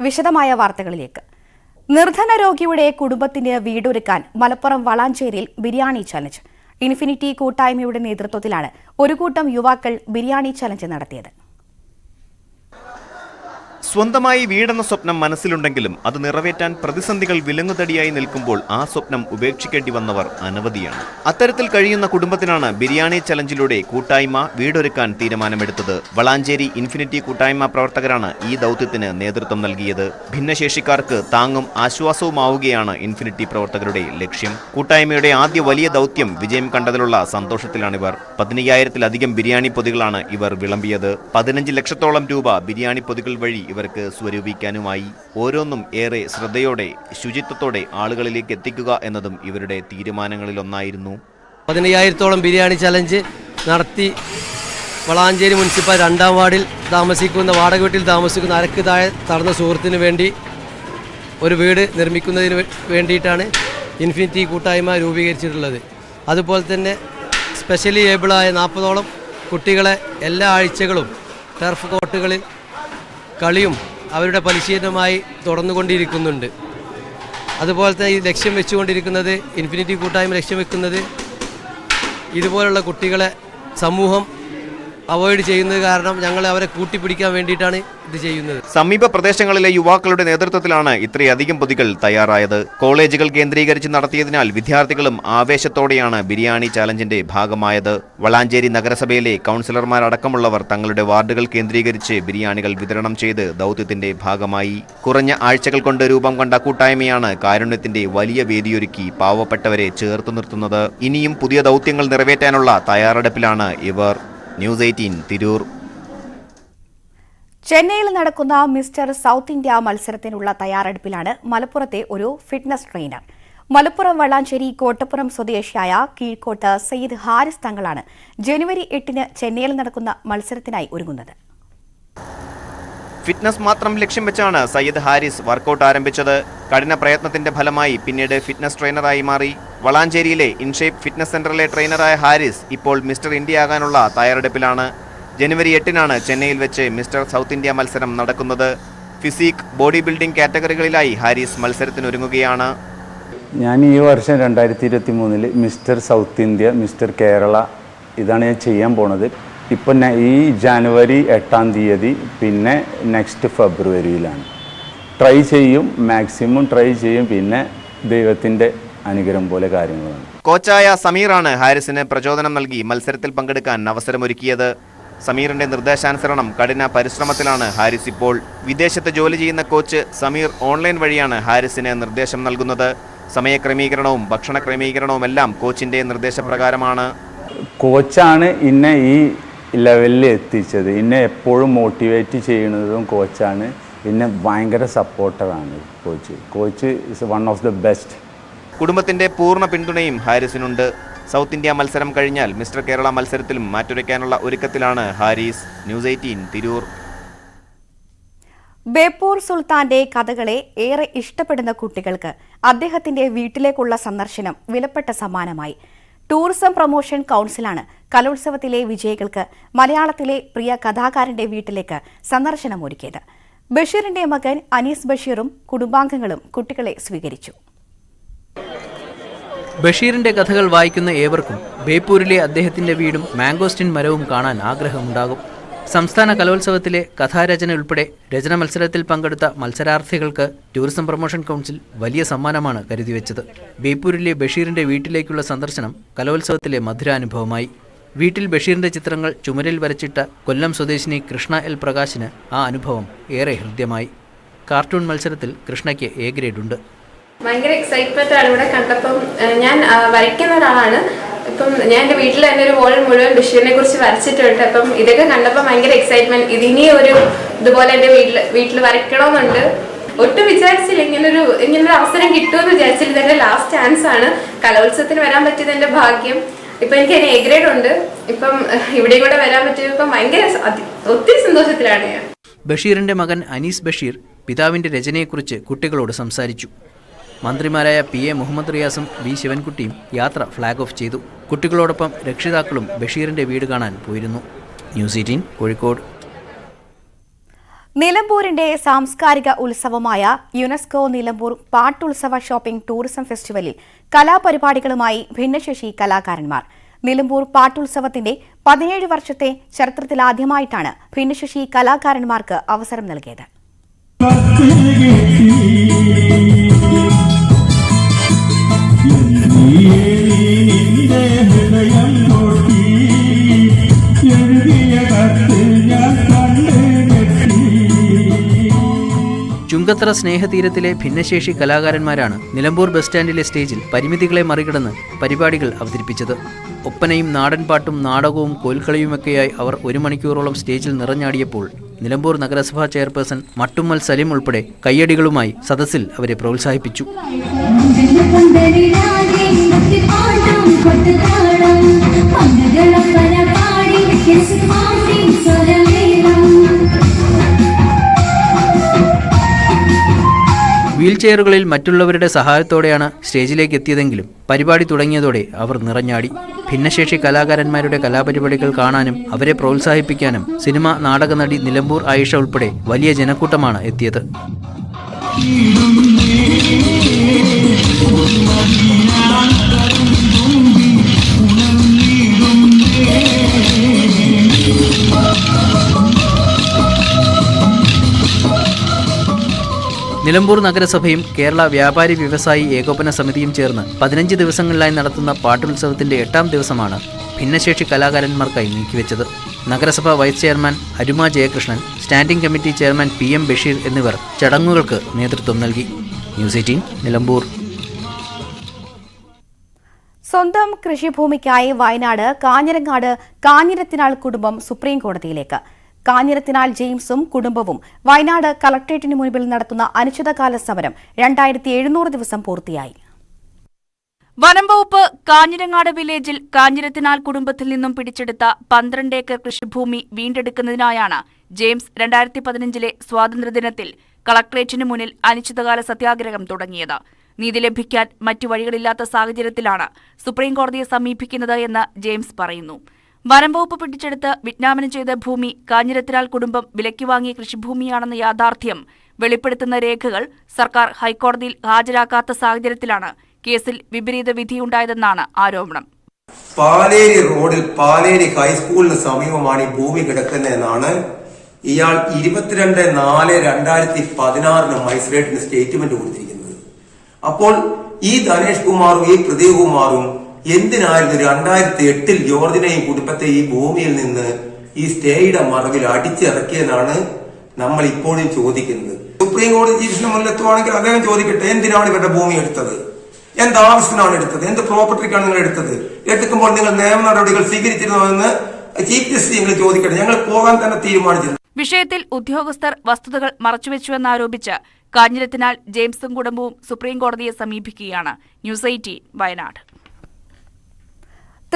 വിശദമായ വാർത്തകളിലേക്ക്. നിർധന രോഗിയുടെ കുടുംബത്തിന് വീടൊരുക്കാൻ മലപ്പുറം വളാഞ്ചേരിയിൽ ബിരിയാണി ചലഞ്ച്. ഇൻഫിനിറ്റി കൂട്ടായ്മയുടെ നേതൃത്വത്തിലാണ് ഒരു കൂട്ടം യുവാക്കൾ ബിരിയാണി ചലഞ്ച് നടത്തിയത്. സ്വന്തമായി വീടെന്ന സ്വപ്നം മനസ്സിലുണ്ടെങ്കിലും അത് നിറവേറ്റാൻ പ്രതിസന്ധികൾ വിലങ്ങുതടിയായി നിൽക്കുമ്പോൾ ആ സ്വപ്നം ഉപേക്ഷിക്കേണ്ടി വന്നവർ അനവധിയാണ്. അത്തരത്തിൽ കഴിയുന്ന കുടുംബത്തിനാണ് ബിരിയാണി ചലഞ്ചിലൂടെ കൂട്ടായ്മ വീടൊരുക്കാൻ തീരുമാനമെടുത്തത്. വളാഞ്ചേരി ഇൻഫിനിറ്റി കൂട്ടായ്മ പ്രവർത്തകരാണ് ഈ ദൗത്യത്തിന് നേതൃത്വം നൽകിയത്. ഭിന്നശേഷിക്കാർക്ക് താങ്ങും ആശ്വാസവുമാവുകയാണ് ഇൻഫിനിറ്റി പ്രവർത്തകരുടെ ലക്ഷ്യം. കൂട്ടായ്മയുടെ ആദ്യ വലിയ ദൗത്യം വിജയം കണ്ടതിലുള്ള സന്തോഷത്തിലാണിവർ. പതിനയ്യായിരത്തിലധികം ബിരിയാണി പൊതികളാണ് ഇവർ വിളമ്പിയത്. പതിനഞ്ച് ലക്ഷത്തോളം രൂപ ബിരിയാണി പൊതികൾ വഴി ഇവർക്ക് സ്വരൂപിക്കാനുമായി ഓരോന്നും ഏറെ ശ്രദ്ധയോടെ ശുചിത്വത്തോടെ ആളുകളിലേക്ക് എത്തിക്കുക എന്നതും ഇവരുടെ തീരുമാനങ്ങളിലൊന്നായിരുന്നു. പതിനയ്യായിരത്തോളം ബിരിയാണി ചലഞ്ച് നടത്തി വളാഞ്ചേരി മുനിസിപ്പൽ രണ്ടാം വാർഡിൽ താമസിക്കുന്ന വാടക വീട്ടിൽ താമസിക്കുന്ന അരക്ക് താഴെ തടന്ന സുഹൃത്തിന് വേണ്ടി ഒരു വീട് നിർമ്മിക്കുന്നതിന് വേണ്ടിയിട്ടാണ് ഇൻഫിനിറ്റി കൂട്ടായ്മ രൂപീകരിച്ചിട്ടുള്ളത്. അതുപോലെ തന്നെ സ്പെഷ്യലി ഏബിളായ നാൽപ്പതോളം കുട്ടികളെ എല്ലാ ആഴ്ചകളും ടർഫ് കോർട്ടുകളിൽ കളിയും അവരുടെ പരിശീലനമായി തുടർന്നുകൊണ്ടിരിക്കുന്നുണ്ട്. അതുപോലെ തന്നെ ഈ ലക്ഷ്യം വെച്ചുകൊണ്ടിരിക്കുന്നത് ഇൻഫിനിറ്റി കൂട്ടായ്മ ലക്ഷ്യം വെക്കുന്നത് ഇതുപോലുള്ള കുട്ടികളെ സമൂഹം അവോയ്ഡ് ചെയ്യുന്നത് കാരണം ഞങ്ങൾ അവരെ കൂട്ടിപ്പിടിക്കാൻ വേണ്ടിയിട്ടാണ് ഇത് ചെയ്യുന്നത്. സമീപ പ്രദേശങ്ങളിലെ യുവാക്കളുടെ നേതൃത്വത്തിലാണ് ഇത്രയധികം പൊതികൾ തയ്യാറായത്. കോളേജുകൾ കേന്ദ്രീകരിച്ച് നടത്തിയതിനാൽ വിദ്യാർത്ഥികളും ആവേശത്തോടെയാണ് ബിരിയാണി ചാലഞ്ചിന്റെ ഭാഗമായത്. വളാഞ്ചേരി നഗരസഭയിലെ കൗൺസിലർമാരടക്കമുള്ളവർ തങ്ങളുടെ വാർഡുകൾ കേന്ദ്രീകരിച്ച് ബിരിയാണികൾ വിതരണം ചെയ്ത് ദൗത്യത്തിന്റെ ഭാഗമായി. കുറഞ്ഞ ആഴ്ചകൾ കൊണ്ട് രൂപം കണ്ട കൂട്ടായ്മയാണ് കാരുണ്യത്തിന്റെ വലിയ വേദിയൊരുക്കി പാവപ്പെട്ടവരെ ചേർത്തു നിർത്തുന്നത്. ഇനിയും പുതിയ ദൗത്യങ്ങൾ നിറവേറ്റാനുള്ള തയ്യാറെടുപ്പിലാണ് ഇവർ. News eighteen Tirur. ചെന്നൈയിൽ നടക്കുന്ന മിസ്റ്റർ സൗത്ത് ഇന്ത്യ മത്സരത്തിനുള്ള തയ്യാറെടുപ്പിലാണ് മലപ്പുറത്തെ ഒരു ഫിറ്റ്നസ് ട്രെയിനർ. മലപ്പുറം വള്ളാഞ്ചേരി കോട്ടപ്പുറം സ്വദേശിയായ കീഴ്ക്കോട്ട് സയ്യിദ് ഹാരിസ് തങ്ങളാണ് ജനുവരി എട്ടിന് ചെന്നൈയിൽ നടക്കുന്ന മത്സരത്തിനായി ഒരുങ്ങുന്നത്. ഫിറ്റ്നസ് മാത്രം ലക്ഷ്യം വെച്ചാണ് സയ്യിദ് ഹാരിസ് വർക്കൗട്ട് ആരംഭിച്ചത്. കഠിന പ്രയത്നത്തിന്റെ ഫലമായി പിന്നീട് ഫിറ്റ്നസ് ട്രെയിനറായി മാറി. വളാഞ്ചേരിയിലെ ഇൻഷേപ്പ് ഫിറ്റ്നസ് സെന്ററിലെ ട്രെയിനറായ ഹാരിസ് ഇപ്പോൾ മിസ്റ്റർ ഇന്ത്യ ആകാനുള്ള തയ്യാറെടുപ്പിലാണ്. ജനുവരി എട്ടിനാണ് ചെന്നൈയിൽ വെച്ച് മിസ്റ്റർ സൗത്ത് ഇന്ത്യ മത്സരം നടക്കുന്നത്. ഫിസിക് ബോഡി ബിൽഡിംഗ് കാറ്റഗറികളിലായി ഹാരിസ് മത്സരത്തിനൊരുങ്ങുകയാണ്. ഞാൻ ഈ വർഷം രണ്ടായിരത്തി ഇരുപത്തി മൂന്നിൽ Mister South India Mister Kerala ഇതാണ് ഞാൻ ചെയ്യാൻ പോണത്. ഇപ്പം ഈ ജനുവരി എട്ടാം തീയതി പിന്നെ നെക്സ്റ്റ് ഫെബ്രുവരിയിലാണ്. ട്രൈ ചെയ്യും മാക്സിമം ട്രൈ ചെയ്യും പിന്നെ ദൈവത്തിന്റെ അനുഗ്രഹം പോലെ കാര്യങ്ങളാണ്. കോച്ചായ സമീറാണ് ഹാരിസിന് പ്രചോദനം നൽകി മത്സരത്തിൽ പങ്കെടുക്കാൻ അവസരമൊരുക്കിയത്. സമീറിന്റെ നിർദ്ദേശാനുസരണം കഠിന പരിശ്രമത്തിലാണ് ഹാരിസ് ഇപ്പോൾ വിദേശത്ത് ജോലി ചെയ്യുന്ന കോച്ച് സമീർ ഓൺലൈൻ വഴിയാണ് ഹാരിസിന് നിർദ്ദേശം നൽകുന്നത്. സമയക്രമീകരണവും ഭക്ഷണ ക്രമീകരണവും എല്ലാം കോച്ചിന്റെ നിർദ്ദേശപ്രകാരമാണ്. കോച്ചാണ് ഇന്നെ ഈ ലെവലിൽ എത്തിച്ചത്. എന്നെ എപ്പോഴും മോട്ടിവേറ്റ് ചെയ്യുന്നതും കോച്ചാണ്. എന്നെ ഭയങ്കര സപ്പോർട്ടറാണ് coach. Coach is one of the best കുടുംബത്തിന്റെ പൂർണ പിന്തുണയും ഹാരിസിനുണ്ട്. സൗത്ത് ഇന്ത്യ മത്സരം കഴിഞ്ഞാൽ മിസ്റ്റർ കേരള മത്സരത്തിലും മാറ്റുരയ്ക്കാനുള്ള ഒരുക്കത്തിലാണ് Haris. News eighteen Tirur. Beypore സുൽത്താന്റെ കഥകളെ ഏറെ ഇഷ്ടപ്പെടുന്ന കുട്ടികൾക്ക് അദ്ദേഹത്തിന്റെ വീട്ടിലേക്കുള്ള സന്ദർശനം വിലപ്പെട്ട സമ്മാനമായി. ടൂറിസം പ്രൊമോഷൻ കൌൺസിലാണ് കലോത്സവത്തിലെ വിജയികൾക്ക് മലയാളത്തിലെ പ്രിയ കഥാകാരന്റെ വീട്ടിലേക്ക് സന്ദർശനം ഒരുക്കിയത് ബഷീറിന്റെ മകൻ അനീസ് ബഷീറും കുടുംബാംഗങ്ങളും കുട്ടികളെ സ്വീകരിച്ചു. ബഷീറിന്റെ കഥകൾ വായിക്കുന്ന ഏവർക്കും ബേപ്പൂരിലെ അദ്ദേഹത്തിന്റെ വീടും മാംഗോസ്റ്റിൻ മരവും കാണാൻ ആഗ്രഹമുണ്ടാകും. സംസ്ഥാന കലോത്സവത്തിലെ കഥാരചന ഉൾപ്പെടെ രചന മത്സരത്തിൽ പങ്കെടുത്ത മത്സരാർത്ഥികൾക്ക് ടൂറിസം പ്രൊമോഷൻ കൗൺസിൽ വലിയ സമ്മാനമാണ് കരുതിവെച്ചത്. ബേപ്പൂരിലെ ബഷീറിന്റെ വീട്ടിലേക്കുള്ള സന്ദർശനം കലോത്സവത്തിലെ മധുരാനുഭവമായി. വീട്ടിൽ ബഷീറിന്റെ ചിത്രങ്ങൾ ചുമരിൽ വരച്ചിട്ട കൊല്ലം സ്വദേശിനി കൃഷ്ണ എൽ പ്രകാശിന് ആ അനുഭവം ഏറെ ഹൃദ്യമായി. കാർട്ടൂൺ മത്സരത്തിൽ കൃഷ്ണയ്ക്ക് എ ഗ്രേഡ് ഉണ്ട് ഭയങ്കര എക്സൈറ്റ്മെന്റ് ആണ് ഇവിടെ കണ്ടപ്പം. ഞാൻ വരയ്ക്കുന്ന ഒരാളാണ്. ഇപ്പം ഞാൻ എന്റെ വീട്ടിൽ തന്നെ ഒരു വോൾ മുഴുവൻ ബഷീറിനെ കുറിച്ച് വരച്ചിട്ടുണ്ട്. അപ്പം ഇതൊക്കെ കണ്ടപ്പോൾ ഭയങ്കര എക്സൈറ്റ്മെന്റ് ഇതിനി ഒരു ഇതുപോലെ എന്റെ വീട്ടിൽ വീട്ടിൽ വരയ്ക്കണമെന്നുണ്ട്. ഒട്ടും വിചാരിച്ചില്ല. ഇങ്ങനൊരു ഇങ്ങനൊരു അവസരം കിട്ടുമെന്ന് വിചാരിച്ചില്ല. ഇതെന്റെ ലാസ്റ്റ് ചാൻസ് ആണ്. കലോത്സവത്തിന് വരാൻ പറ്റിയത് എന്റെ ഭാഗ്യം. ഇപ്പൊ എനിക്ക് അതിന് എഗ്രേഡ് ഗ്രേഡ് ഉണ്ട്. ഇപ്പം ഇവിടെ കൂടെ വരാൻ പറ്റിയത് ഇപ്പം ഭയങ്കര ഒത്തിരി സന്തോഷത്തിലാണ് ഞാൻ. ബഷീറിന്റെ മകൻ അനീസ് ബഷീർ പിതാവിന്റെ രചനയെക്കുറിച്ച് കുട്ടികളോട് സംസാരിച്ചു. മന്ത്രിമാരായ പി എ മുഹമ്മദ് റിയാസും വി ശിവൻകുട്ടിയും യാത്ര ഫ്ളാഗ് ഓഫ് ചെയ്തു. കുട്ടികളോടൊപ്പം രക്ഷിതാക്കളും ബഷീറിന്റെ വീട് കാണാൻ പോയിരുന്നു. News eighteen Kozhikode. നിലമ്പൂരിന്റെ സാംസ്കാരിക ഉത്സവമായ യുനെസ്കോ നിലമ്പൂർ പാട്ടുത്സവ ഷോപ്പിംഗ് ടൂറിസം ഫെസ്റ്റിവലിൽ കലാപരിപാടികളുമായി ഭിന്നശേഷി കലാകാരന്മാർ. നിലമ്പൂർ പാട്ടുത്സവത്തിന്റെ പതിനേഴ് വർഷത്തെ ചരിത്രത്തിലാദ്യമായിട്ടാണ് ഭിന്നശേഷി കലാകാരന്മാർക്ക് അവസരം നൽകിയത്. ചുങ്കത്തറ സ്നേഹതീരത്തിലെ ഭിന്നശേഷി കലാകാരന്മാരാണ് നിലമ്പൂർ ബസ് സ്റ്റാൻഡിലെ സ്റ്റേജിൽ പരിമിതികളെ മറികടന്ന് പരിപാടികൾ അവതരിപ്പിച്ചത്. ഒപ്പനയും നാടൻപാട്ടും നാടകവും കോൽക്കളിയുമൊക്കെയായി അവർ ഒരു മണിക്കൂറോളം സ്റ്റേജിൽ നിറഞ്ഞാടിയപ്പോൾ നിലമ്പൂർ നഗരസഭാ ചെയർപേഴ്സൺ മട്ടുമ്മൽ സലിം ഉൾപ്പെടെ കയ്യടികളുമായി സദസ്സിൽ അവരെ പ്രോത്സാഹിപ്പിച്ചു. വീൽ ചെയറുകളിൽ മറ്റുള്ളവരുടെ സഹായത്തോടെയാണ് സ്റ്റേജിലേക്ക് എത്തിയതെങ്കിലും പരിപാടി തുടങ്ങിയതോടെ അവർ നിറഞ്ഞാടി. ഭിന്നശേഷി കലാകാരന്മാരുടെ കലാപരിപാടികൾ കാണാനും അവരെ പ്രോത്സാഹിപ്പിക്കാനും സിനിമ നാടക നടി നിലമ്പൂർ ആയിഷ ഉൾപ്പെടെ വലിയ ജനക്കൂട്ടമാണ് എത്തിയത്. നിലമ്പൂർ നഗരസഭയും കേരള വ്യാപാരി വ്യവസായി ഏകോപന സമിതിയും ചേർന്ന് പതിനഞ്ച് ദിവസങ്ങളിലായി നടത്തുന്ന പാട്ടുത്സവത്തിന്റെ എട്ടാം ദിവസമാണ് ഭിന്നശേഷി കലാകാരന്മാർക്കായി നീക്കിവെച്ചത്. നഗരസഭ vice chairman Aruma Jayakrishnan standing committee chairman P M Basheer എന്നിവർ ചടങ്ങുകൾക്ക് നേതൃത്വം നൽകി. News eighteen Nilambur. സ്വന്തം കൃഷിഭൂമിക്കായി വയനാട് കാഞ്ഞിരങ്ങാട് കാഞ്ഞിരത്തിനാൾ കുടുംബം സുപ്രീം കോടതിയിലേക്ക് കാഞ്ഞിരത്തിനാൾ ജെയിംസും കുടുംബവും വയനാട് കളക്ട്രേറ്റിന് മുൻപിൽ നടത്തുന്ന അനിശ്ചിതകാല സമരം രണ്ടായിരത്തി എഴുന്നൂറ് ദിവസം പൂർത്തിയായി. വനം വകുപ്പ് കാഞ്ഞിരങ്ങാട് വില്ലേജിൽ കാഞ്ഞിരത്തിനാൽ കുടുംബത്തിൽ നിന്നും പിടിച്ചെടുത്ത പന്ത്രണ്ട് ഏക്കർ കൃഷിഭൂമി വീണ്ടെടുക്കുന്നതിനായാണ് ജെയിംസ് രണ്ടായിരത്തി പതിനഞ്ചിലെ സ്വാതന്ത്ര്യദിനത്തിൽ കളക്ട്രേറ്റിന് മുന്നിൽ അനിശ്ചിതകാല സത്യാഗ്രഹം തുടങ്ങിയത്. നീതി ലഭിക്കാൻ മറ്റു വഴികളില്ലാത്ത സാഹചര്യത്തിലാണ് സുപ്രീംകോടതിയെ സമീപിക്കുന്നത് എന്ന് ജെയിംസ് പറയുന്നു. വനം വകുപ്പ് പിടിച്ചെടുത്ത് വിജ്ഞാപനം ചെയ്ത ഭൂമി കാഞ്ഞിരത്തിനാൽ കുടുംബം വിലയ്ക്ക് വാങ്ങിയ കൃഷിഭൂമിയാണെന്ന യാഥാർത്ഥ്യം വെളിപ്പെടുത്തുന്ന രേഖകൾ സർക്കാർ ഹൈക്കോടതിയിൽ ഹാജരാക്കാത്ത സാഹചര്യത്തിലാണ് കേസിൽ വിപരീത വിധിയുണ്ടായതെന്നാണ് ആരോപണം. പാലേരി റോഡിൽ പാലേരി ഹൈസ്കൂളിന് സമീപമാണ് ഈ ഭൂമി കിടക്കുന്നതെന്നാണ് ഇയാൾ ഇരുപത്തിരണ്ട് നാല് രണ്ടായിരത്തി പതിനാറിന് മജിസ്ട്രേറ്റിന് സ്റ്റേറ്റ്മെന്റ് കൊടുത്തിരിക്കുന്നത്. അപ്പോൾ ഈ ധനേഷ് കുമാറും ഈ പ്രദീപ് കുമാറും എന്തിനായിരുന്നു രണ്ടായിരത്തി എട്ടിൽ ജോർജിനെയും കുടുംബത്തെ ഈ ഭൂമിയിൽ നിന്ന് ഈ സ്റ്റേയുടെ മറവിൽ അടിച്ചിറക്കിയെന്നാണ് നമ്മൾ ഇപ്പോഴും ചോദിക്കുന്നത്? സുപ്രീം കോടതി ചീഫിന് മുന്നിലെത്തുവാണെങ്കിൽ അദ്ദേഹം ചോദിക്കട്ടെ എന്തിനാണ് ഇവരുടെ ഭൂമി എടുത്തത്? എന്ത് ആവശ്യത്തിനാണ് എടുത്തത്? എന്ത് പ്രോപ്പർട്ടിക്കാണ് നിങ്ങൾ എടുത്തത്? എടുക്കുമ്പോൾ നിങ്ങൾ നിയമ നടപടികൾ സ്വീകരിച്ചിരുന്നോ ചീഫ് ജസ്റ്റിസ് നിങ്ങൾ ചോദിക്കട്ടെ. ഞങ്ങൾ പോകാൻ തന്നെ തീരുമാനിച്ചിരുന്നു. വിഷയത്തിൽ ഉദ്യോഗസ്ഥർ വസ്തുതകൾ മറച്ചുവെച്ചുവെന്നാരോപിച്ച് കാഞ്ഞിരത്തിനാൽ ജെയിംസും കുടുംബവും സുപ്രീം കോടതിയെ സമീപിക്കുകയാണ്. News eighteen Wayanad.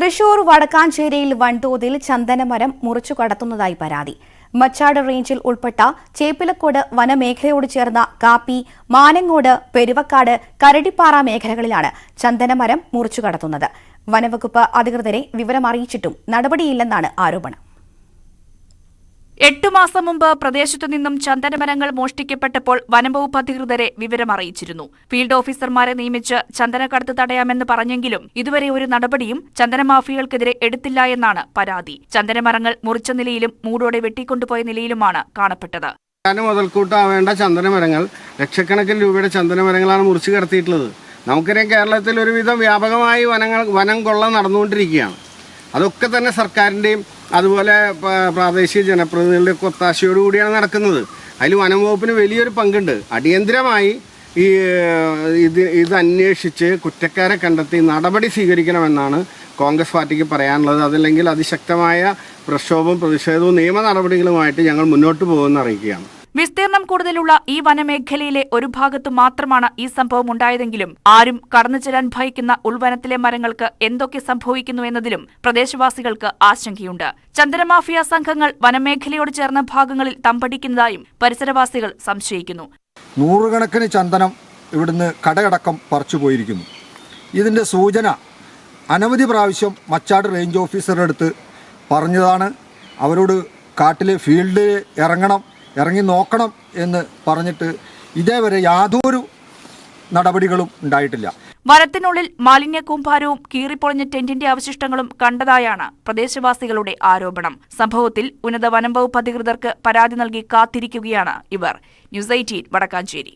തൃശൂർ വടക്കാഞ്ചേരിയിൽ വൻതോതിൽ ചന്ദനമരം മുറിച്ചു കടത്തുന്നതായി പരാതി. മച്ചാട് റേഞ്ചിൽ ഉൾപ്പെട്ട ചേപ്പിലക്കോട് വനമേഖലയോട് ചേർന്ന കാപ്പി മാനങ്ങോട് പെരുവക്കാട് കരടിപ്പാറ മേഖലകളിലാണ് ചന്ദനമരം മുറിച്ചു കടത്തുന്നത്. വനവകുപ്പ് അധികൃതരെ വിവരമറിയിച്ചിട്ടും നടപടിയില്ലെന്നാണ് ആരോപണം. എട്ടു മാസം മുമ്പ് പ്രദേശത്തു നിന്നും ചന്ദനമരങ്ങൾ മോഷ്ടിക്കപ്പെട്ടപ്പോൾ വനംവകുപ്പ് അധികൃതരെ വിവരമറിയിച്ചിരുന്നു ഫീൽഡ് ഓഫീസർമാരെ നിയമിച്ച് ചന്ദനക്കടത്ത് തടയാമെന്ന് പറഞ്ഞെങ്കിലും ഇതുവരെ ഒരു നടപടിയും ചന്ദനമാഫിയകൾക്കെതിരെ എടുത്തില്ല എന്നാണ് പരാതി. ചന്ദനമരങ്ങൾ മുറിച്ച നിലയിലും മൂടോടെ വെട്ടിക്കൊണ്ടുപോയ നിലയിലുമാണ് കാണപ്പെട്ടത്. മുതൽക്കൂട്ടാവേണ്ട ചന്ദനമരങ്ങൾ ലക്ഷക്കണക്കിന് രൂപയുടെ ചന്ദനമരങ്ങളാണ് മുറിച്ചു കടത്തിയിട്ടുള്ളത്. നമുക്കറിയാം കേരളത്തിൽ ഒരുവിധം വ്യാപകമായി വനങ്ങൾ വനം കൊള്ള നടന്നുകൊണ്ടിരിക്കുകയാണ്. അതൊക്കെ തന്നെ സർക്കാരിന്റെയും അതുപോലെ പ്രാദേശിക ജനപ്രതിനിധികളുടെ ഒത്താശയോടുകൂടിയാണ് നടക്കുന്നത്. അതിൽ വനം വകുപ്പിന് വലിയൊരു പങ്കുണ്ട്. അടിയന്തിരമായി ഈ ഇത് ഇത് അന്വേഷിച്ച് കുറ്റക്കാരെ കണ്ടെത്തി നടപടി സ്വീകരിക്കണമെന്നാണ് കോൺഗ്രസ് പാർട്ടിക്ക് പറയാനുള്ളത്. അതല്ലെങ്കിൽ അതിശക്തമായ പ്രക്ഷോഭവും പ്രതിഷേധവും നിയമ നടപടികളുമായിട്ട് ഞങ്ങൾ മുന്നോട്ട് പോകുമെന്ന് അറിയിക്കുകയാണ്. വിസ്തീർണം കൂടുതലുള്ള ഈ വനമേഖലയിലെ ഒരു ഭാഗത്തു മാത്രമാണ് ഈ സംഭവം ഉണ്ടായതെങ്കിലും ആരും കടന്നു ചെല്ലാൻ ഭയക്കുന്ന ഉൾവനത്തിലെ മരങ്ങൾക്ക് എന്തൊക്കെ സംഭവിക്കുന്നു എന്നതിലും പ്രദേശവാസികൾക്ക് ആശങ്കയുണ്ട്. ചന്ദനമാഫിയ സംഘങ്ങൾ വനമേഖലയോട് ചേർന്ന ഭാഗങ്ങളിൽ തമ്പടിക്കുന്നതായും പരിസരവാസികൾ സംശയിക്കുന്നു. നൂറുകണക്കിന് ചന്ദനം ഇവിടുന്ന് കടയടക്കം പറിച്ചു പോയിരിക്കുന്നു. ഇതിന്റെ സൂചന അനവധി പ്രാവശ്യം മച്ചാട് റേഞ്ച് ഓഫീസറുടെ അടുത്ത് പറഞ്ഞതാണ്. അവരോട് കാട്ടിലെ ഫീൽഡിൽ ഇറങ്ങണം ഇറങ്ങി നോക്കണം എന്ന് പറഞ്ഞിട്ട് ഇതേവരെ യാതൊരു നടപടികളും ഉണ്ടായിട്ടില്ല. വനത്തിനുള്ളിൽ മാലിന്യ കൂമ്പാരവും കീറിപ്പൊളിഞ്ഞ ടെന്റിന്റെ അവശിഷ്ടങ്ങളും കണ്ടതായാണ് പ്രദേശവാസികളുടെ ആരോപണം. സംഭവത്തിൽ ഉന്നത വനം വകുപ്പ് അധികൃതർക്ക് പരാതി നൽകി കാത്തിരിക്കുകയാണ് ഇവർ. News eighteen Vadakkanchery.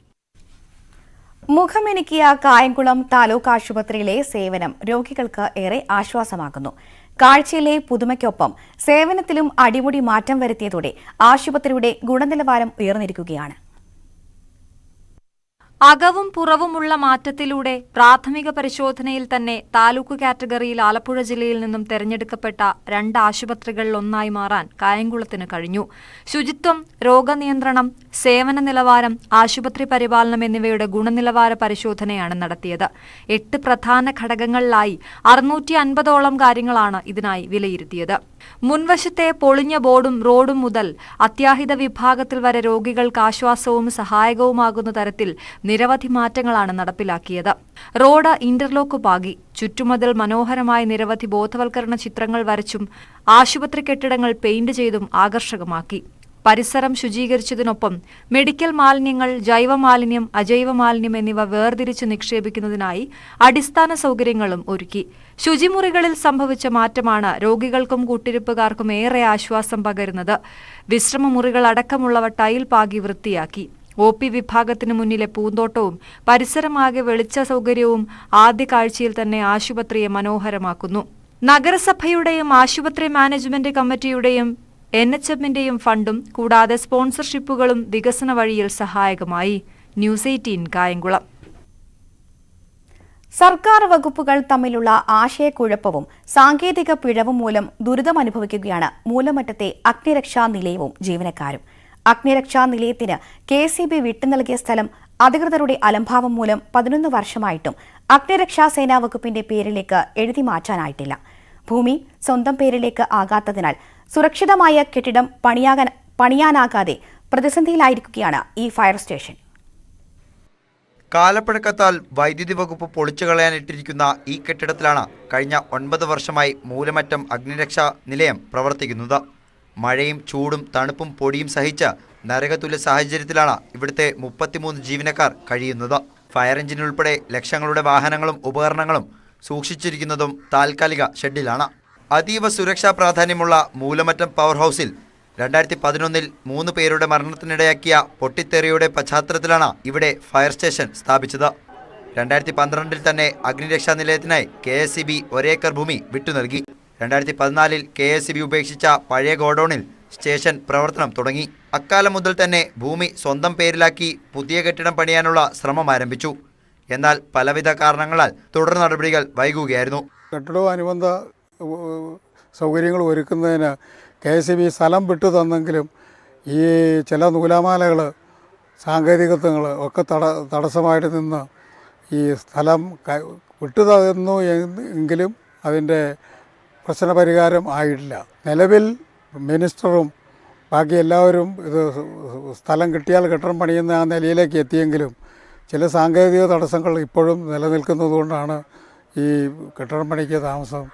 മുഖമെനുക്കിയ Kayamkulam taluk ആശുപത്രിയിലെ സേവനം രോഗികൾക്ക് ഏറെ ആശ്വാസമാകുന്നു കാഴ്ചയിലെ പുതുമയ്ക്കൊപ്പം സേവനത്തിലും അടിമുടി മാറ്റം വരുത്തിയതോടെ ആശുപത്രിയുടെ ഗുണനിലവാരം ഉയർന്നിരിക്കുകയാണ്. അകവും പുറവുമുള്ള മാറ്റത്തിലൂടെ പ്രാഥമിക പരിശോധനയിൽ തന്നെ താലൂക്ക് കാറ്റഗറിയിൽ ആലപ്പുഴ ജില്ലയിൽ നിന്നും തെരഞ്ഞെടുക്കപ്പെട്ട രണ്ട് ആശുപത്രികളിൽ ഒന്നായി മാറാൻ കായംകുളത്തിന് കഴിഞ്ഞു. ശുചിത്വം രോഗനിയന്ത്രണം സേവന നിലവാരം ആശുപത്രി പരിപാലനം എന്നിവയുടെ ഗുണനിലവാര പരിശോധനയാണ് നടത്തിയത്. എട്ട് പ്രധാന ഘടകങ്ങളിലായി അറുന്നൂറ്റി അൻപതോളം കാര്യങ്ങളാണ് ഇതിനായി വിലയിരുത്തിയത്. മുൻവശത്തെ പൊളിഞ്ഞ ബോർഡും റോഡും മുതൽ അത്യാഹിത വിഭാഗത്തിൽ വരെ രോഗികൾക്ക് ആശ്വാസവും സഹായകവുമാകുന്ന തരത്തിൽ നിരവധി മാറ്റങ്ങളാണ് നടപ്പിലാക്കിയത്. റോഡ് ഇന്റർലോക്ക് പാകി. ചുറ്റുമതിൽ മനോഹരമായ നിരവധി ബോധവൽക്കരണ ചിത്രങ്ങൾ വരച്ചും ആശുപത്രി കെട്ടിടങ്ങൾ പെയിന്റ് ചെയ്തും ആകർഷകമാക്കി. പരിസരം ശുചീകരിച്ചതിനൊപ്പം മെഡിക്കൽ മാലിന്യങ്ങൾ ജൈവമാലിന്യം അജൈവ മാലിന്യം എന്നിവ വേർതിരിച്ച് നിക്ഷേപിക്കുന്നതിനായി അടിസ്ഥാന സൗകര്യങ്ങളും ഒരുക്കി. ശുചിമുറികളിൽ സംഭവിച്ച മാറ്റമാണ് രോഗികൾക്കും കൂട്ടിരിപ്പുകാർക്കും ഏറെ ആശ്വാസം പകരുന്നത്. വിശ്രമമുറികൾ അടക്കമുള്ളവ ടൈൽ പാകി വൃത്തിയാക്കി. ഒ പി വിഭാഗത്തിന് മുന്നിലെ പൂന്തോട്ടവും പരിസരമാകെ വെളിച്ച സൗകര്യവും ആദ്യ കാഴ്ചയിൽ തന്നെ ആശുപത്രിയെ മനോഹരമാക്കുന്നു. നഗരസഭയുടെയും ആശുപത്രി മാനേജ്മെന്റ് കമ്മിറ്റിയുടെയും എൻ എച്ച് എമ്മിന്റെയും ഫണ്ടും കൂടാതെ സ്പോൺസർഷിപ്പുകളും വികസന വഴിയിൽ സഹായകമായി. News eighteen Kayamkulam. സർക്കാർ വകുപ്പുകൾ തമ്മിലുള്ള ആശയക്കുഴപ്പവും സാങ്കേതിക പിഴവും മൂലം ദുരിതമനുഭവിക്കുകയാണ് മൂലമറ്റത്തെ അഗ്നിരക്ഷാ നിലയവും ജീവനക്കാരും. അഗ്നിരക്ഷാ നിലയത്തിന് കെ സി ബി വിട്ടു നൽകിയ സ്ഥലം അധികൃതരുടെ അലംഭാവം മൂലം പതിനൊന്ന് വർഷമായിട്ടും അഗ്നിരക്ഷാ സേനാ വകുപ്പിന്റെ പേരിലേക്ക് എഴുതി മാറ്റാനായിട്ടില്ല. ഭൂമി സ്വന്തം പേരിലേക്ക് ആകാത്തതിനാൽ സുരക്ഷിതമായ കെട്ടിടം പണിയാകാൻ പണിയാനാകാതെ പ്രതിസന്ധിയിലായിരിക്കുകയാണ് ഈ ഫയർ സ്റ്റേഷൻ. കാലപ്പഴക്കത്താൽ വൈദ്യുതി വകുപ്പ് പൊളിച്ചു കളയാനിട്ടിരിക്കുന്ന ഈ കെട്ടിടത്തിലാണ് കഴിഞ്ഞ ഒൻപത് വർഷമായി മൂലമറ്റം അഗ്നിരക്ഷാ നിലയം പ്രവർത്തിക്കുന്നത്. മഴയും ചൂടും തണുപ്പും പൊടിയും സഹിച്ച് നരകതുല്യ സാഹചര്യത്തിലാണ് ഇവിടുത്തെ മുപ്പത്തിമൂന്ന് ജീവനക്കാർ കഴിയുന്നത്. ഫയർ എഞ്ചിൻ ഉൾപ്പെടെ ലക്ഷങ്ങളുടെ വാഹനങ്ങളും ഉപകരണങ്ങളും സൂക്ഷിച്ചിരിക്കുന്നതും താൽക്കാലിക ഷെഡിലാണ്. അതീവ സുരക്ഷാ പ്രാധാന്യമുള്ള മൂലമറ്റം പവർ ഹൗസിൽ രണ്ടായിരത്തി പതിനൊന്നിൽ മൂന്ന് പേരുടെ മരണത്തിനിടയാക്കിയ പൊട്ടിത്തെറിയുടെ പശ്ചാത്തലത്തിലാണ് ഇവിടെ ഫയർ സ്റ്റേഷൻ സ്ഥാപിച്ചത്. രണ്ടായിരത്തി പന്ത്രണ്ടിൽ തന്നെ അഗ്നിരക്ഷാ നിലയത്തിനായി കെ എസ് സി ബി ഒരേക്കർ ഭൂമി വിട്ടുനൽകി. രണ്ടായിരത്തി പതിനാലിൽ കെ എസ് സി ബി ഉപേക്ഷിച്ച പഴയ ഗോഡൌണിൽ സ്റ്റേഷൻ പ്രവർത്തനം തുടങ്ങി. അക്കാലം മുതൽ തന്നെ ഭൂമി സ്വന്തം പേരിലാക്കി പുതിയ കെട്ടിടം പണിയാനുള്ള ശ്രമം ആരംഭിച്ചു. എന്നാൽ പലവിധ കാരണങ്ങളാൽ തുടർ നടപടികൾ വൈകുകയായിരുന്നു. കെട്ടിടവും അനുബന്ധ സൗകര്യങ്ങൾ ഒരുക്കുന്നതിന് കെ എസ് ബി സ്ഥലം വിട്ടു തന്നെങ്കിലും ഈ ചില നൂലാമാലകൾ സാങ്കേതികത്വങ്ങൾ ഒക്കെ തട തടസ്സമായിട്ട് നിന്ന് ഈ സ്ഥലം വിട്ടു തന്നു എങ്കിലും അതിന്റെ പ്രശ്നപരിഹാരം ആയിട്ടില്ല. നിലവിൽ മിനിസ്റ്ററും ബാക്കി എല്ലാവരും ഇത് സ്ഥലം കിട്ടിയാൽ കെട്ടിടം പണിയുന്ന ആ നിലയിലേക്ക് എത്തിയെങ്കിലും ചില സാങ്കേതിക തടസ്സങ്ങൾ ഇപ്പോഴും നിലനിൽക്കുന്നതുകൊണ്ടാണ് ഈ കെട്ടിടം പണിക്ക് താമസം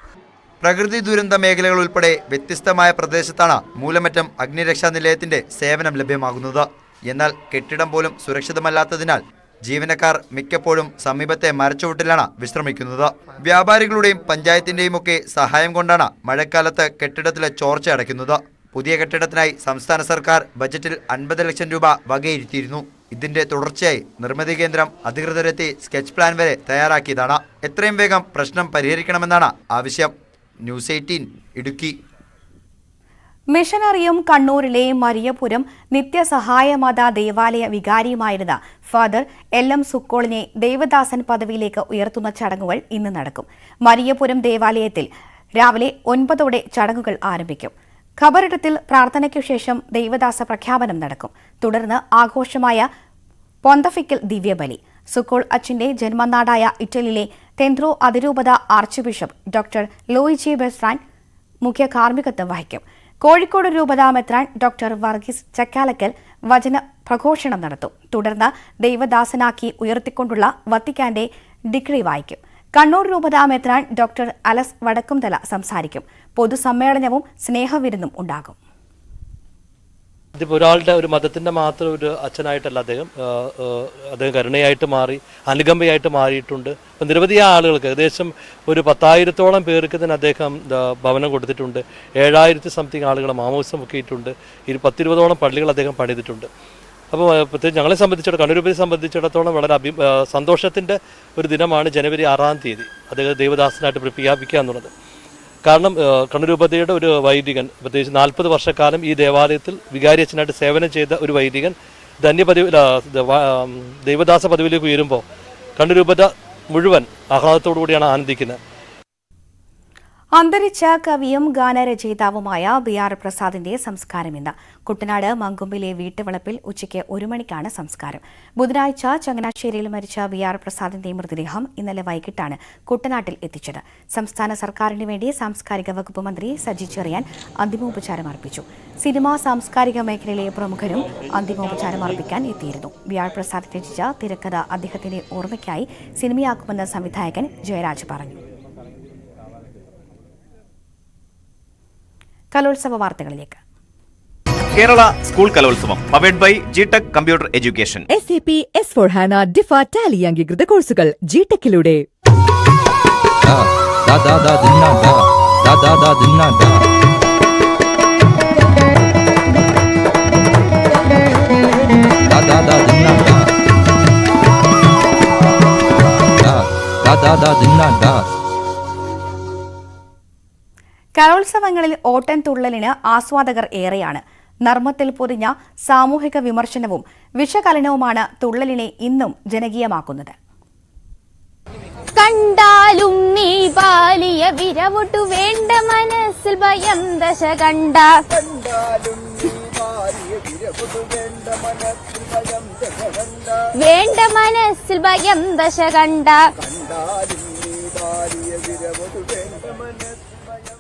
പ്രകൃതി ദുരന്ത മേഖലകൾ ഉൾപ്പെടെ വ്യത്യസ്തമായ പ്രദേശത്താണ് മൂലമറ്റം അഗ്നിരക്ഷാ നിലയത്തിന്റെ സേവനം ലഭ്യമാകുന്നത്. എന്നാൽ കെട്ടിടം പോലും സുരക്ഷിതമല്ലാത്തതിനാൽ ജീവനക്കാർ മിക്കപ്പോഴും സമീപത്തെ മരച്ചുവട്ടിലാണ് വിശ്രമിക്കുന്നത്. വ്യാപാരികളുടെയും പഞ്ചായത്തിന്റെയും ഒക്കെ സഹായം കൊണ്ടാണ് മഴക്കാലത്ത് കെട്ടിടത്തിലെ ചോർച്ച അടയ്ക്കുന്നത്. പുതിയ കെട്ടിടത്തിനായി സംസ്ഥാന സർക്കാർ ബജറ്റിൽ അൻപത് ലക്ഷം രൂപ വകയിരുത്തിയിരുന്നു. ഇതിന്റെ തുടർച്ചയായി നിർമ്മിതി കേന്ദ്രം അധികൃതരെത്തി സ്കെച്ച് പ്ലാൻ വരെ തയ്യാറാക്കിയതാണ്. എത്രയും വേഗം പ്രശ്നം പരിഹരിക്കണമെന്നാണ് ആവശ്യം. News eighteen Idukki. മിഷനറിയും കണ്ണൂരിലെ മരിയപുരം നിത്യസഹായ മത ദേവാലയ വികാരിയുമായിരുന്ന ഫാദർ എൽ എം സുക്കോളിനെ ദേവദാസൻ പദവിയിലേക്ക് ഉയർത്തുന്ന ചടങ്ങുകൾ ഇന്ന് നടക്കും. മരിയപുരം ദേവാലയത്തിൽ രാവിലെ ഒൻപതോടെ ചടങ്ങുകൾ ആരംഭിക്കും. ഖബറിടത്തിൽ പ്രാർത്ഥനയ്ക്കു ശേഷം ദേവദാസ പ്രഖ്യാപനം നടക്കും. തുടർന്ന് ആഘോഷമായ പൊന്തഫിക്കൽ ദിവ്യബലി. സുക്കോൾ അച്ഛന്റെ ജന്മനാടായ ഇറ്റലിയിലെ തെന്ത്രോ അതിരൂപത archbishop doctor Luigi Bressan മുഖ്യ കാർമ്മികത്വം വഹിക്കും. കോഴിക്കോട് രൂപതാ മെത്രാൻ ഡോക്ടർ വർഗീസ് ചക്കാലക്കൽ വചന പ്രഘോഷണം നടത്തും. തുടർന്ന് ദൈവദാസനാക്കി ഉയർത്തിക്കൊണ്ടുള്ള വത്തിക്കാന്റെ ഡിഗ്രി വായിക്കും. കണ്ണൂർ രൂപതാ മെത്രാൻ ഡോക്ടർ അലസ് വടക്കുംതല സംസാരിക്കും. പൊതുസമ്മേളനവും സ്നേഹവിരുന്നും ഉണ്ടാകും. ഇതിപ്പോൾ ഒരാളുടെ ഒരു മതത്തിന്റെ മാത്രം ഒരു അച്ഛനായിട്ടല്ല അദ്ദേഹം അദ്ദേഹം കരുണയായിട്ട് മാറി അനുകമ്പയായിട്ട് മാറിയിട്ടുണ്ട്. അപ്പം നിരവധി ആളുകൾക്ക് ഏകദേശം ഒരു പത്തായിരത്തോളം പേർക്ക് തന്നെ അദ്ദേഹം ഭവനം കൊടുത്തിട്ടുണ്ട്. ഏഴായിരത്തി സംതിങ് ആളുകൾ മാമോസം മുക്കിയിട്ടുണ്ട് ഇരു പത്തിരുപതോളം പള്ളികൾ അദ്ദേഹം പണിതിട്ടുണ്ട്. അപ്പോൾ പ്രത്യേകിച്ച് ഞങ്ങളെ സംബന്ധിച്ചിടത്തോളം കണ്ണൂരുപതി സംബന്ധിച്ചിടത്തോളം വളരെ അഭി സന്തോഷത്തിന്റെ ഒരു ദിനമാണ് ജനുവരി ആറാം തീയതി. അദ്ദേഹം ദേവദാസനായിട്ട് പ്രഖ്യാപിക്കുക എന്നുള്ളത്. കാരണം കണ്ണുരൂപതയുടെ ഒരു വൈദികൻ പ്രത്യേകിച്ച് നാൽപ്പത് വർഷക്കാലം ഈ ദേവാലയത്തിൽ വികാരി അച്ഛനായിട്ട് സേവനം ചെയ്ത ഒരു വൈദികൻ ധന്യപദവി ദൈവദാസ പദവിയിലേക്ക് ഉയരുമ്പോൾ കണ്ണുരൂപത മുഴുവൻ ആഹ്ലാദത്തോടു കൂടിയാണ് ആനന്ദിക്കുന്നത്. അന്തരിച്ച കവിയും ഗാനരചയിതാവുമായ ബി ആർ പ്രസാദിന്റെ സംസ്കാരം ഇന്ന്. കുട്ടനാട് മങ്കുമ്പിലെ വീട്ടുവളപ്പിൽ ഉച്ചയ്ക്ക് ഒരു മണിക്കാണ് സംസ്കാരം. ബുധനാഴ്ച ചങ്ങനാശ്ശേരിയിൽ മരിച്ച ബി ആർ പ്രസാദിന്റെ മൃതദേഹം ഇന്നലെ വൈകിട്ടാണ് കുട്ടനാട്ടിൽ എത്തിച്ചത്. സംസ്ഥാന സർക്കാരിന് വേണ്ടി സാംസ്കാരിക വകുപ്പ് മന്ത്രി സജി ചെറിയാൻ അന്തിമോപചാരം അർപ്പിച്ചു. സിനിമാ സാംസ്കാരിക മേഖലയിലെ പ്രമുഖരും അന്തിമോപചാരം അർപ്പിക്കാൻ എത്തിയിരുന്നു. ബി ആർ പ്രസാദ് രചിച്ച തിരക്കഥ അദ്ദേഹത്തിന്റെ ഓർമ്മയ്ക്കായി സിനിമയാക്കുമെന്ന് സംവിധായകൻ ജയരാജ് പറഞ്ഞു. കലോത്സവ വാർത്തകളിലേക്ക്. Kerala school Kalolsavam powered by G tech computer education S A P S four HANA ഡിഫ Tally അംഗീകൃത കോഴ്സുകൾ ജി ടെക്കിലൂടെ ഓട്ടൻ തുള്ളലിന് ആസ്വാദകർ ഏറെയാണ്. നർമ്മത്തിൽ പൊതിഞ്ഞ സാമൂഹിക വിമർശനവും വിഷകലനവുമാണ് തുള്ളലിനെ ഇന്നും ജനകീയമാക്കുന്നത്. കണ്ടാലും നീ പാലിയ വിരവൊട്ടു വേണ്ട മനസ്സിൽ ഭയം ദശ കണ്ട. വേണ്ട മനസ്സിൽ ഭയം ദശ കണ്ട.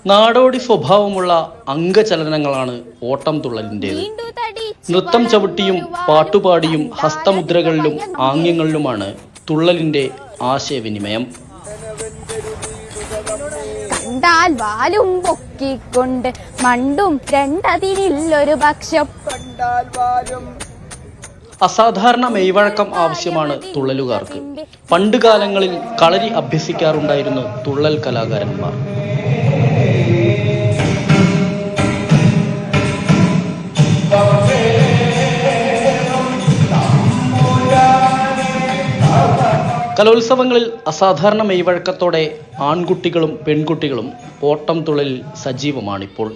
നാടോടി സ്വഭാവമുള്ള അംഗചലനങ്ങളാണ് ഓട്ടം തുള്ളലിന്റേത്. നൃത്തം ചവിട്ടിയും പാട്ടുപാടിയും ഹസ്തമുദ്രകളിലും ആംഗ്യങ്ങളിലുമാണ് തുള്ളലിന്റെ ആശയവിനിമയം. കണ്ടാൽ വാലും പൊക്കിക്കൊണ്ട് മണ്ടും രണ്ടതിരില്ലൊരു പക്ഷം അസാധാരണ മെയ്വഴക്കം ആവശ്യമാണ് തുള്ളലുകാർക്ക്. പണ്ടുകാലങ്ങളിൽ കളരി അഭ്യസിക്കാറുണ്ടായിരുന്നു തുള്ളൽ കലാകാരന്മാർ. കലോത്സവങ്ങളിൽ അസാധാരണ മെയ്വഴക്കത്തോടെ ആൺകുട്ടികളും പെൺകുട്ടികളും ഓട്ടം തുള്ളലിൽ സജീവമാണിപ്പോൾ.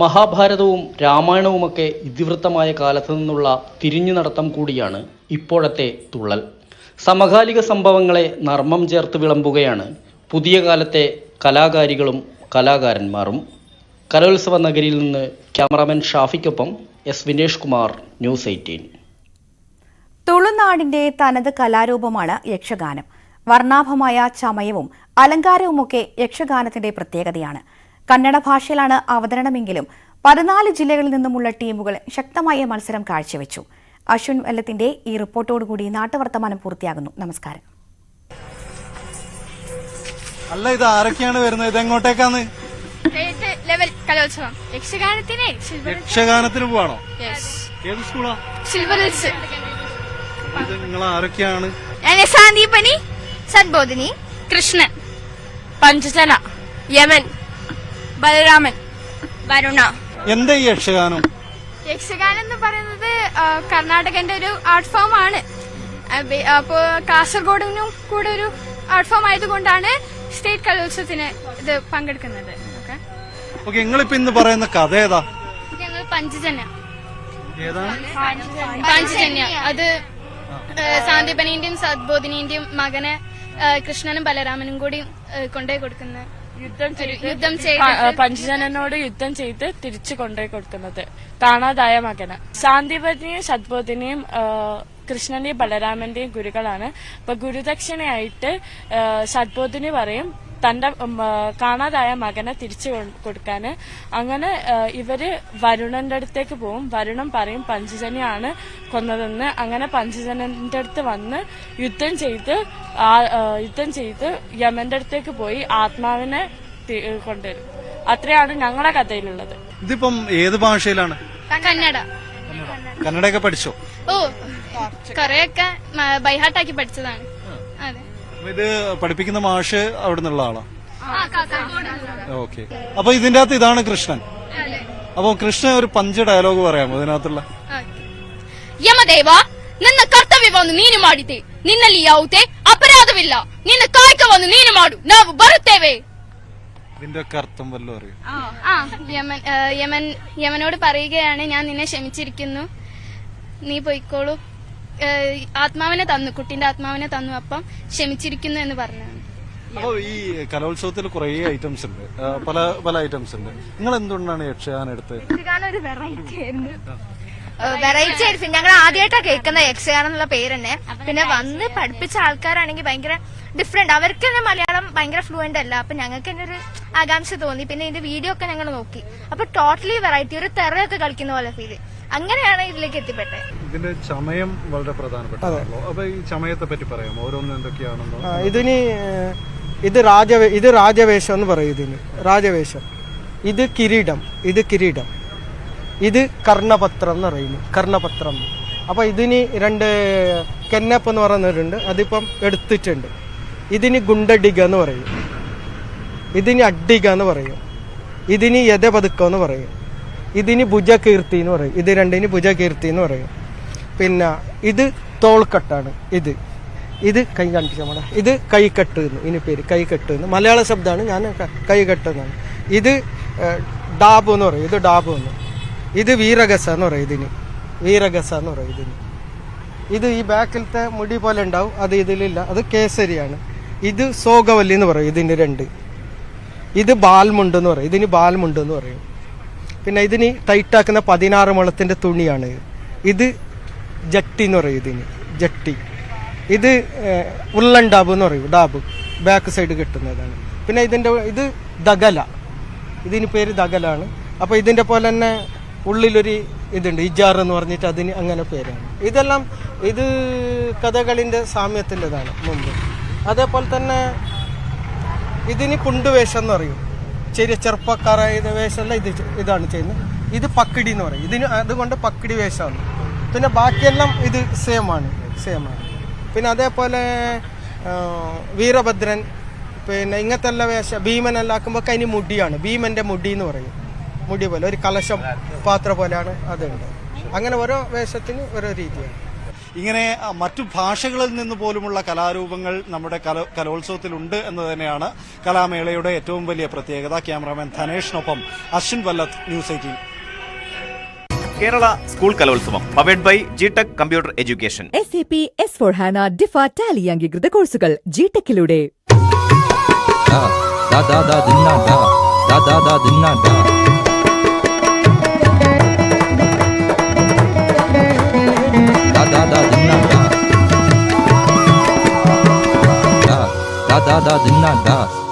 മഹാഭാരതവും രാമായണവുമൊക്കെ ഇതിവൃത്തമായ കാലത്തു നിന്നുള്ള തിരിഞ്ഞു നടത്തം കൂടിയാണ് ഇപ്പോഴത്തെ തുള്ളൽ. സമകാലിക സംഭവങ്ങളെ നർമ്മം ചേർത്ത് വിളമ്പുകയാണ് പുതിയ കാലത്തെ കലാകാരികളും കലാകാരന്മാരും. കലോത്സവ നഗരിയിൽ നിന്ന് cameraman ഷാഫിക്കൊപ്പം S Vinesh Kumar news eighteen. തുളുനാടിന്റെ തനത് കലാരൂപമാണ് യക്ഷഗാനം. വർണാഭമായ ചമയവും അലങ്കാരവുമൊക്കെ യക്ഷഗാനത്തിന്റെ പ്രത്യേകതയാണ്. കന്നഡ ഭാഷയിലാണ് അവതരണമെങ്കിലും പതിനാല് ജില്ലകളിൽ നിന്നുമുള്ള ടീമുകൾ ശക്തമായ മത്സരം കാഴ്ചവെച്ചു. അശ്വിൻ വെല്ലത്തിന്റെ ഈ റിപ്പോർട്ടോടുകൂടി നാട്ടുവർത്തമാനം പൂർത്തിയാകുന്നു. നമസ്കാരം. അല്ല ഇത് ആരൊക്കെയാണ് വരുന്നത്? ഇത് എങ്ങോട്ടേക്കാന്ന് സ്റ്റേറ്റ് ലെവൽ കലോത്സവം. യക്ഷഗാനത്തിന് പോവാണോ? ഏത് സ്കൂളാ? സിൽവർ ഹിൽസ് ഇത് നിങ്ങൾ ആരൊക്കെയാണ്? ഞാൻ സാന്ദീപനി സദ്ബോധിനി കൃഷ്ണൻ പഞ്ചജന യമൻ. ബലരാമൻ. വരുണ. എന്താ ഈ യക്ഷഗാനം? യക്ഷഗാനം എന്ന് പറയുന്നത് കർണാടകന്റെ ഒരു ആർട്ട് ഫോം ആണ്. അപ്പോ കാസർഗോഡിനും കൂടെ ഒരു ആർട്ട് ഫോം ആയതുകൊണ്ടാണ് സ്റ്റേറ്റ് കലോത്സവത്തിന് ഇത് പങ്കെടുക്കുന്നത്. ഓക്കെ. നിങ്ങളിപ്പോ ഇന്ന് പറയുന്ന കഥ ഏതാ? ഞങ്ങൾ പഞ്ചജന്യ. പാഞ്ചജന്യ. അത് സാന്ദീപനിന്റെയും സദ്ബോധിനിന്റെയും മകനെ കൃഷ്ണനും ബലരാമനും കൂടി കൊണ്ടേ കൊണ്ടുപോയി കൊടുക്കുന്ന യുദ്ധം ചെയ്ത് യുദ്ധം പ- ചെയ്ത് പഞ്ചജനനോട് യുദ്ധം ചെയ്ത് തിരിച്ചു കൊണ്ടുപോയി കൊടുക്കുന്നത്. കാണാതായ മകന്. ശാന്തിപതിനെയും സദ്ബോധിനെയും കൃഷ്ണന്റെയും ബലരാമന്റെയും ഗുരുക്കളാണ്. അപ്പൊ ഗുരുദക്ഷിണയായിട്ട് സദ്ബോധിനി പറയും തന്റെ കാണാതായ മകനെ തിരിച്ചു കൊടുക്കാന്. അങ്ങനെ ഇവർ വരുണന്റെ അടുത്തേക്ക് പോവും. വരുണൻ പറയും പഞ്ചജനെയാണ് കൊന്നതെന്ന്. അങ്ങനെ പഞ്ചജനന്റെ അടുത്ത് വന്ന് യുദ്ധം ചെയ്ത് യുദ്ധം ചെയ്ത് യമന്റെ അടുത്തേക്ക് പോയി ആത്മാവിനെ കൊണ്ടുവരും. അത്രയാണ് ഞങ്ങളുടെ കഥയിലുള്ളത്. ഇതിപ്പം ഏത് ഭാഷയിലാണ്? കന്നഡ. കന്നഡയൊക്കെ പഠിച്ചോ? ഓ കൊറേയൊക്കെ ബൈഹാർട്ടാക്കി പഠിച്ചതാണ്. ഇത് പഠിപ്പിക്കുന്ന മാഷ് അവിടെ നിന്നുള്ള ആളാ ആ, കാസർഗോഡ്. ഓക്കെ അപ്പൊ ഇതിന്റെ അകത്ത് ഇതാണ് കൃഷ്ണൻ അപ്പൊ കൃഷ്ണൻ ഒരു പഞ്ച് ഡയലോഗ് പറയാമോ ഇതിനകത്തുള്ള ಯಮದೇವ ನನ್ನ ಕರ್ತವ್ಯವನ್ನು ನೀನು ಮಾಡಿದೆ ನಿನ್ನಲ್ಲಿ ಯಾವುದೇ ಅಪರಾಧವಿಲ್ಲ ನಿನ್ನ ಕಾಯಕವನ್ನು ನೀನು ಮಾಡು ನಾವು ಬರುತ್ತೇವೆ ഇതിന്റെ ഒക്കെ അർത്ഥം വല്ലതും അറിയോ ആ യമൻ ആ, യമൻ യമനോട് പറയുകയാണ് ഞാൻ നിന്നെ ക്ഷമിച്ചിരിക്കുന്നു നീ പോയിക്കോളൂ ആ, ആത്മാവിനെ തന്നു കുട്ടിന്റെ ആത്മാവിനെ തന്നു അപ്പം ക്ഷമിച്ചിരിക്കുന്നു എന്ന് പറഞ്ഞു അപ്പോൾ ഈ കലോത്സവത്തിൽ കുറേ ഐറ്റംസ് ഉണ്ട്. പല പല ഐറ്റംസ് ഉണ്ട്. നിങ്ങൾ എന്തുകൊണ്ടാണ് യക്ഷഗാനം എടുത്തത്? ഒരു വെറൈറ്റി ആയിരുന്നു. വെറൈറ്റി ആയിട്ട് ഞങ്ങൾ ആദ്യമായിട്ടാ കേൾക്കുന്ന യക്ഷഗാനം എന്നുള്ള പേര് തന്നെ. പിന്നെ വന്ന് പഠിപ്പിച്ച ആൾക്കാരാണെങ്കിൽ ഭയങ്കര ഡിഫറെന്റ് അവർക്ക് തന്നെ മലയാളം ഭയങ്കര ഫ്ലുവന്റ് അല്ല. അപ്പൊ ഞങ്ങൾക്ക് തന്നെ ഒരു ആകാംക്ഷ തോന്നി. പിന്നെ ഇതിന്റെ വീഡിയോ ഒക്കെ ഞങ്ങൾ നോക്കി. അപ്പൊ ടോട്ടലി വെറൈറ്റി ഒരു തെറയൊക്കെ കളിക്കുന്ന പോലെ ഫീൽ അങ്ങനെയാണ് ഇതിലേക്ക് എത്തിപ്പെട്ടത്. ഇതിന്റെ ചമയം വളരെ പ്രധാനപ്പെട്ടതാണല്ലോ അപ്പൊ ഈ ചമയത്തെ പറ്റി പറയാം ഓരോന്നും എന്തൊക്കെയാണെന്നോ? ഇതിന് ഇത് രാജ ഇത് രാജവേഷം എന്ന് പറയും ഇതിന്. രാജവേഷം. ഇത് കിരീടം. ഇത് കിരീടം. ഇത് കർണപത്രം എന്ന് പറയുന്നു. കർണപത്രം. അപ്പോൾ ഇതിന് രണ്ട് കെന്നപ്പ് എന്ന് പറയുന്നവരുണ്ട്. അതിപ്പം എടുത്തിട്ടുണ്ട്. ഇതിന് ഗുണ്ടഡിക എന്ന് പറയും. ഇതിന് അഡിക എന്ന് പറയും. ഇതിന് യഥപതുക്കം എന്ന് പറയും. ഇതിന് ഭുജകീർത്തി എന്ന് പറയും. ഇത് രണ്ടിന് ഭുജകീർത്തി എന്ന് പറയും. പിന്നെ ഇത് തോൾക്കെട്ടാണ്. ഇത്. ഇത് കൈ കാണിച്ചാൽ മോളെ ഇത് കൈക്കെട്ട് എന്ന്. ഇതിന് പേര് കൈക്കെട്ട് എന്ന്. മലയാള ശബ്ദമാണ്. ഞാൻ കൈകെട്ട് എന്നാണ്. ഇത് ഡാബ് എന്ന് പറയും. ഇത് ഡാബ് എന്ന്. ഇത് വീരഗസ എന്ന് പറയും ഇതിന്. വീരഗസ എന്ന് പറയും ഇതിന്. ഇത് ഈ ബാക്കിലത്തെ മുടി പോലെ ഉണ്ടാവും. അത് ഇതിലില്ല. അത് കേസരിയാണ്. ഇത് സോഗവല്ലി എന്ന് പറയും ഇതിന് രണ്ട്. ഇത് ബാൽമുണ്ട് എന്ന് പറയും. ഇതിന് ബാൽമുണ്ട് എന്ന് പറയും. പിന്നെ ഇതിന് ടൈറ്റാക്കുന്ന പതിനാറ് മുളത്തിന്റെ തുണിയാണ്. ഇത് ജട്ടി എന്ന് പറയും ഇതിന്. ജട്ടി. ഇത് ഉള്ളൻ ഡാബ് എന്ന് പറയും ഡാബ്. ബാക്ക് സൈഡ് കിട്ടുന്നതാണ്. പിന്നെ ഇതിന്റെ ഇത് ദഗല. ഇതിന് പേര് ദഗലാണ്. അപ്പോൾ ഇതിന്റെ പോലെ തന്നെ ഉള്ളിലൊരു ഇതുണ്ട് ഇജാർ എന്ന് പറഞ്ഞിട്ട് അതിന് അങ്ങനെ പേരാണ്. ഇതെല്ലാം ഇത് കഥകളിന്റെ സാമ്യത്തിന്റെതാണ് മുമ്പ്. അതേപോലെ തന്നെ ഇതിന് കുണ്ടുവേഷം എന്ന് പറയും. ചെറിയ ചെറുപ്പക്കാരായ വേഷമല്ല ഇത് ഇതാണ് ചെയ്യുന്നത്. ഇത് പക്കിടി എന്ന് പറയും. ഇതിന് അതുകൊണ്ട് പക്കിടി വേഷമാണ്. പിന്നെ ബാക്കിയെല്ലാം ഇത് സെയിം ആണ്. സെയിം ആണ്. പിന്നെ അതേപോലെ വീരഭദ്രൻ പിന്നെ ഇങ്ങനത്തെ എല്ലാ വേഷ ഭീമനെല്ലാം ആക്കുമ്പോൾ അതിന് മുടിയാണ്. ഭീമന്റെ മുടി എന്ന് പറയും. മുടി പോലെ ഒരു കലശം പാത്ര പോലെയാണ്. അതുണ്ട്. അങ്ങനെ ഓരോ വേഷത്തിന് ഓരോ രീതിയാണ്. ഇങ്ങനെ മറ്റു ഭാഷകളിൽ നിന്ന് പോലുമുള്ള കലാരൂപങ്ങൾ നമ്മുടെ കലോ കലോത്സവത്തിലുണ്ട് എന്ന് തന്നെയാണ് കലാമേളയുടെ ഏറ്റവും വലിയ പ്രത്യേകത. Cameraman ധനേഷിനൊപ്പം Ashwin Vallath news eighteen. Kerala school Kalolsavam powered by G tech computer education S A P S four HANA ഡിഫ Tally അംഗീകൃത കോഴ്സുകൾ ജിടെക്കിലൂടെ Da દાદા દાદના ઘાસ